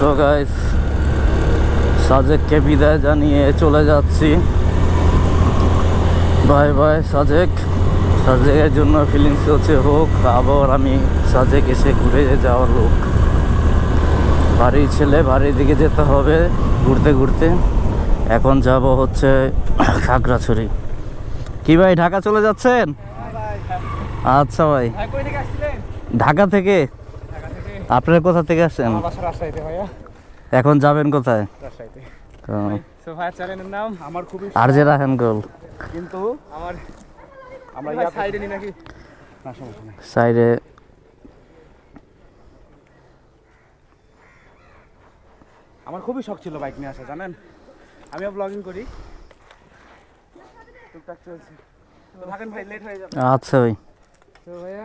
So guys সাজেককে বিদায় জানিয়ে চলে যাচ্ছি। Bye bye Sajek. সাজেকের জন্য ফিলিংস হচ্ছে হোক আবার আমি সাজেক এসে ঘুরে যাওয়ার লোক। বাড়ির ছেলে বাড়ির দিকে যেতে হবে ঘুরতে ঘুরতে। এখন যাব হচ্ছে খাগড়াছড়ি। কি ভাই ঢাকা চলে যাচ্ছেন? আচ্ছা ভাই। ঢাকা থেকে? আপনারা কোথা থেকে আসছেন? ভাইয়া। এখন যাবেন কোথায়? আর যে রাখেন গোল। কিন্তু আমার আমরা সাইডে নি নাকি সাইডে আমার খুবই শখ ছিল বাইক নিয়ে আসা জানেন? আমিও ব্লগিং করি। টুকটাক চলছে। তো থাকেন ভাই লেট হয়ে যাবে। আচ্ছা ভাই। তো ভাইয়া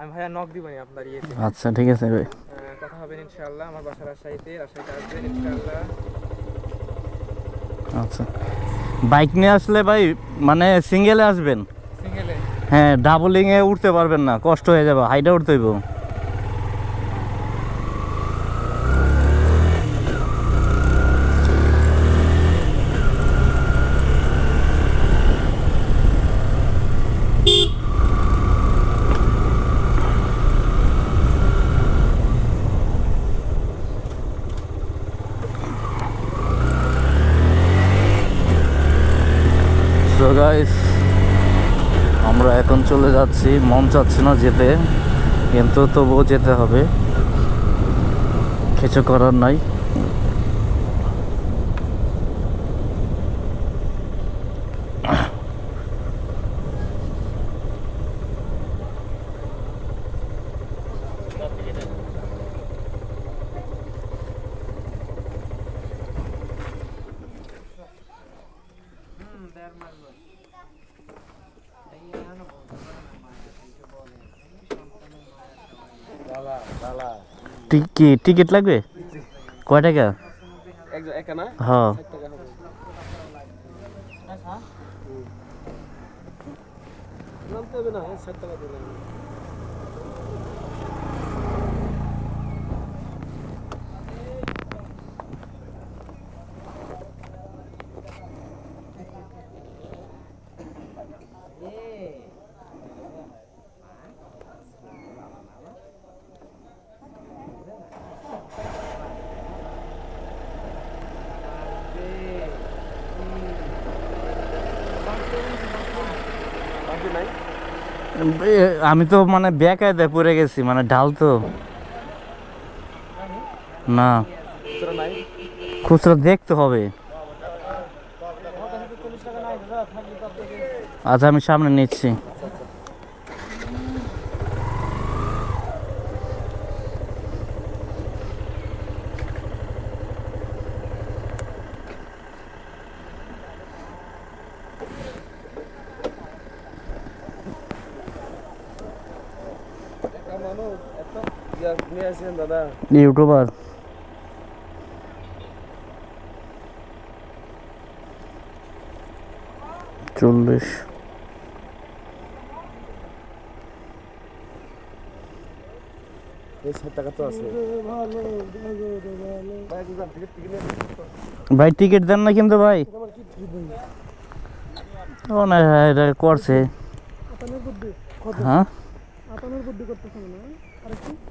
আমি ভাইয়া নক দিবানি আপনার ইয়েতে। আচ্ছা ঠিক আছে ভাই। কথা হবে ইনশাআল্লাহ আমার বাসা রাজশাহীতে রাজশাহীতে আসবেন ইনশাআল্লাহ। আচ্ছা। বাইক নিয়ে আসলে ভাই মানে সিঙ্গেলে আসবেন? সিঙ্গেলে হ্যাঁ ডাবলিংয়ে উঠতে পারবেন না কষ্ট হয়ে যাবে হাইটা উঠতে হইব সো গাইস আমরা যাচ্ছি মন চাচ্ছে না যেতে কিন্তু তবুও যেতে হবে। কিছু করার নাই। কি টিকিট লাগবে? কয় টাকা? এক হ্যাঁ নামতে হবে না ষাট টাকা দিলে বাকি নাই এ, আমি তো মানে বেকায়দায় পড়ে গেছি মানে ঢাল তো। না। খুচরো দেখতে হবে। আচ্ছা আমি সামনে নিচ্ছি। ইউটিউবার। চল্লিশ। টাকা তো আছে। ভাই টিকিট দেন না কিন্তু ভাই। করছে। হ্যাঁ? করতেছে না? আরেকটু।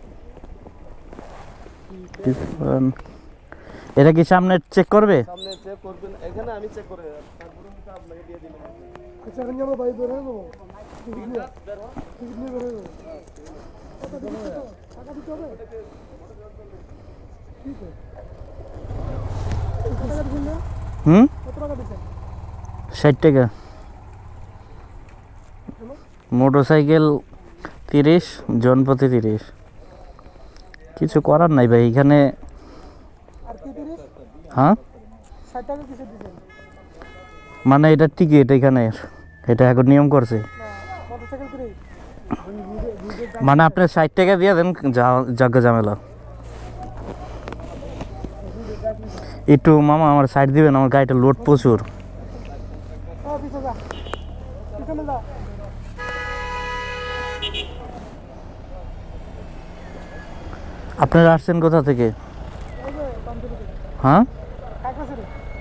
এটা কি সামনে চেক করবে? সামনে চেক করবেন। এখানে আমি চেক করে তারপরে আপনাকে দিয়ে দিলাম। আচ্ছা এখন আমরা বের হবে? হুম? কত টাকা দিচ্ছেন ষাট টাকা। মোটর সাইকেল তিরিশ জনপ্রতি তিরিশ। কিছু করার নাই ভাই, এখানে হ্যাঁ? মানে এটা টিকিট এখানে, এটা এখন নিয়ম করছে। মানে আপনি ষাট টাকা দিয়ে দেন যজ্ঞ ঝামেলা। একটু মামা আমার সাইড দিবেন, আমার গাড়িটা লোড প্রচুর। আপনারা আসছেন কোথা থেকে? হ্যাঁ?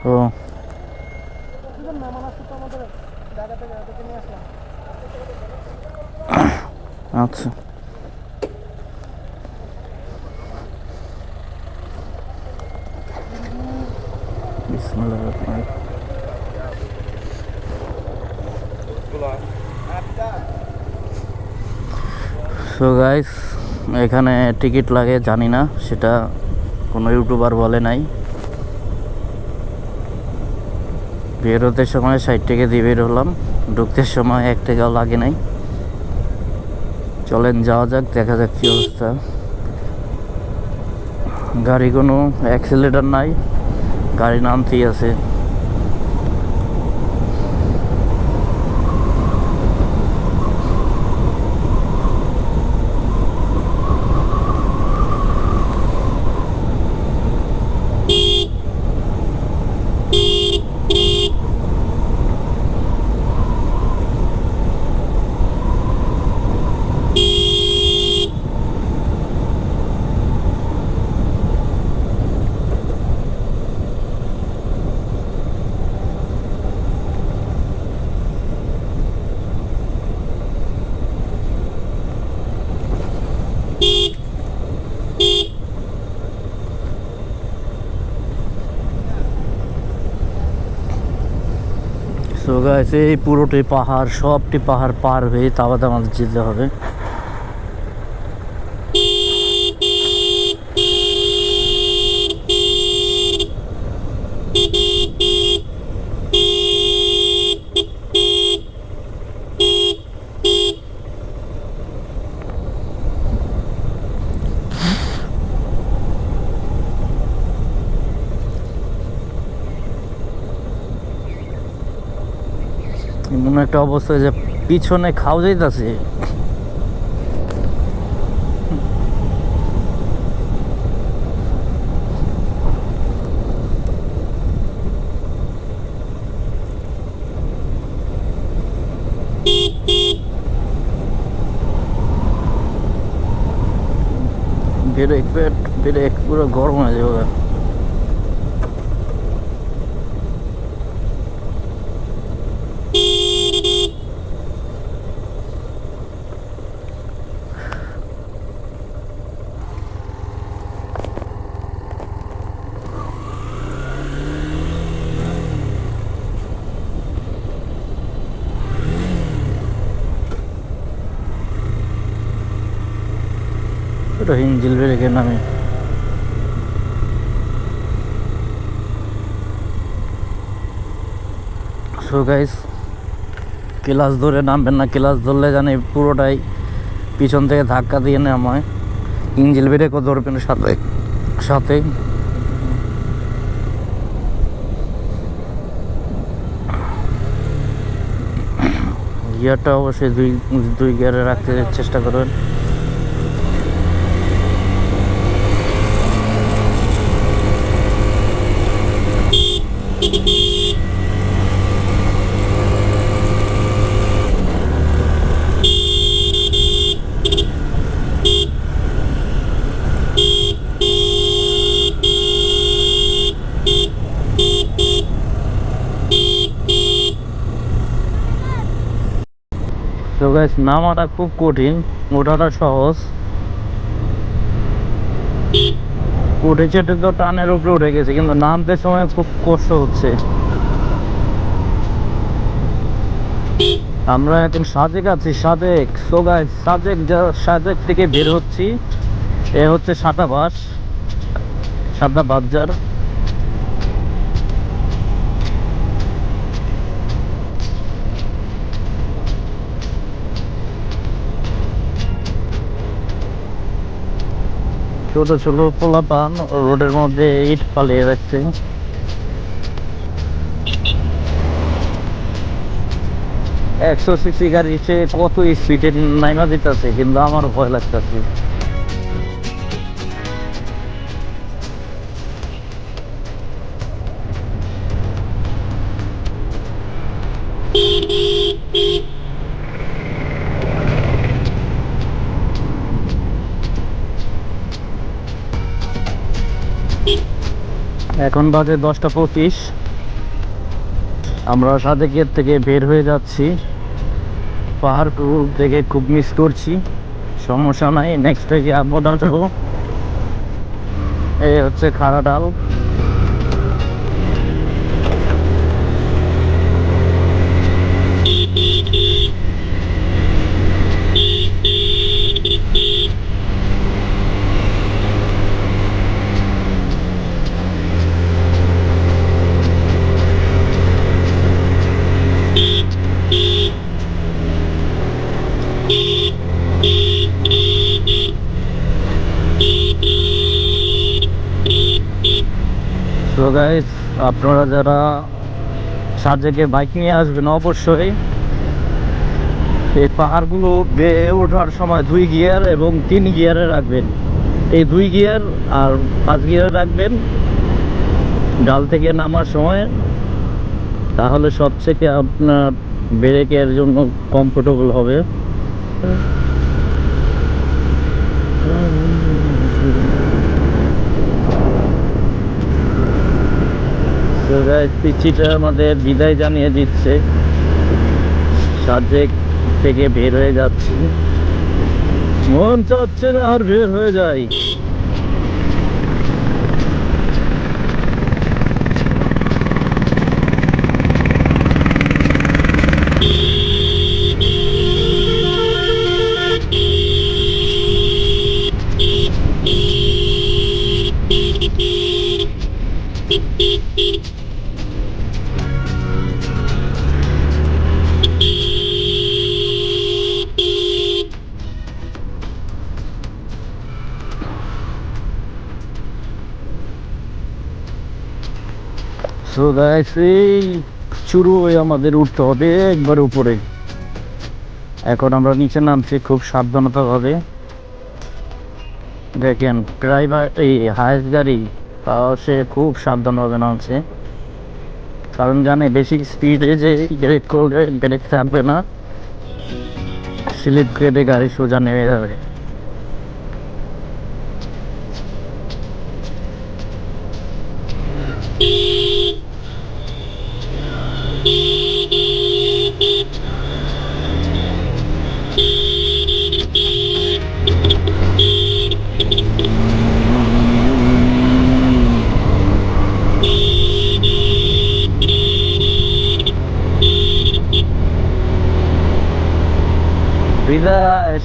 ও। আচ্ছা। সো গাইস এখানে টিকিট লাগে, জানি না, সেটা কোনো ইউটিউবার বলে নাই। বেরোতে সময় ষাট টাকা দিয়ে বের হলাম, ঢুকতে সময় এক টাকাও লাগে নাই। চলেন, যাওয়া যাক, দেখা যাক কী অবস্থা। গাড়ি কোনো অ্যাক্সিলেটার নাই, গাড়ি নামতেই আছে। গাইস এই পুরোটি পাহাড় সবটি পাহাড় পার হয়ে তাবাদ আমাদের যেতে হবে। একটা অবস্থা যে পিছনে খাওয়া যাইতাছে। ব্রেক পেট ব্রেক পুরো গরম হয়ে যাবে। এটা হিঞ্জিল ব্রেকের নামে। সো গাইস ক্লাস ধরে নামবেন না ক্লাস ধরলে জানি পুরোটাই পিছন থেকে ধাক্কা দিয়ে নামায় ইঞ্জিল ব্রেকও ধরবেন সাথে সাথে। গিয়ারটা অবশ্যই দুই দুই গিয়ারে রাখতে চেষ্টা করবেন। তো নামাটা খুব কঠিন ওঠাটা সহজ। উঠে চেটে তো টানের উপরে উঠে গেছে, কিন্তু নামতে সময় খুব কষ্ট হচ্ছে। আমরা এখন সাজেক আছি, সাজেক। সোগায় সাজেক যা, সাজেক থেকে বের হচ্ছি। এ হচ্ছে সাদা বাস, সাদা বাজার। ছোট ছোট পোলাপান রোডের মধ্যে ইট পালিয়ে যাচ্ছে। একশো সিসি গাড়ি, সে কত স্পিডে নাইমা দিতেছে, কিন্তু আমার ভয় লাগতেছে। এখন বাজে দশটা পঁচিশ। আমরা সাদেকের থেকে বের হয়ে যাচ্ছি। পাহাড়পুর থেকে খুব মিস করছি। সমস্যা নাই নেক্সট থেকে যাব। এই হচ্ছে খাড়া গাইস আপনারা যারা সাজেকে বাইক নিয়ে আসবেন অবশ্যই। এই পাহাড়গুলো বেয়ে ওঠার সময় দুই গিয়ার এবং তিন গিয়ারে রাখবেন। এই দুই গিয়ার আর পাঁচ গিয়ারে রাখবেন। ডাল থেকে নামার সময়। তাহলে সবথেকে আপনার ব্রেকের জন্য কমফোর্টেবল হবে। পিচ্ছিটা আমাদের বিদায় জানিয়ে দিচ্ছে। সাজেক থেকে বের হয়ে যাচ্ছে। মন চাচ্ছে না আর বের হয়ে যাই শুরু হয়ে আমাদের উঠতে হবে একবার উপরে। এখন আমরা নিচে নামছি, খুব সাবধানতা ভাবে দেখেন, ড্রাইভার, এই হায়েস্ট গাড়ি, তাও সে খুব সাবধানভাবে নামছে। কারণ জানে, বেশি স্পিডে যে ব্রেক করলে ব্রেক থাকবে না। স্লিপ কেটে গাড়ি সোজা নেমে যাবে।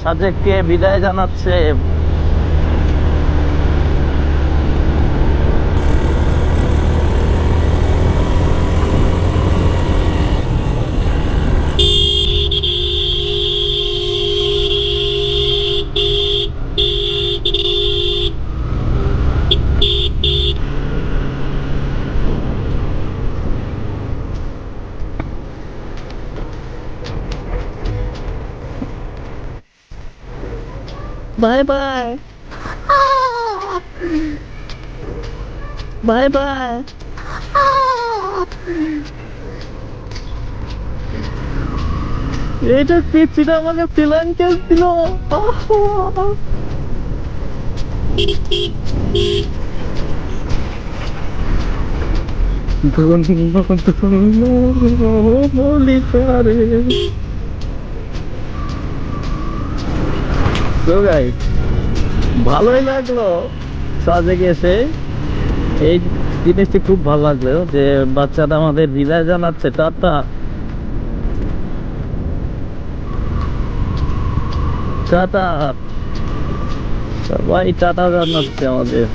সাজেককে বিদায় জানাচ্ছে বাই বাই বাই বাই এটা পিচ্ছিটা আমাকে প্ল্যান দিল বলি পারে ভালোই লাগল। সাজে গেছে। এই জিনিসটি খুব ভালো লাগল যে বাচ্চারা আমাদের বিদায় জানাচ্ছে, টাটা। টাটা। সবাই টাটা জানাচ্ছে আমাদের।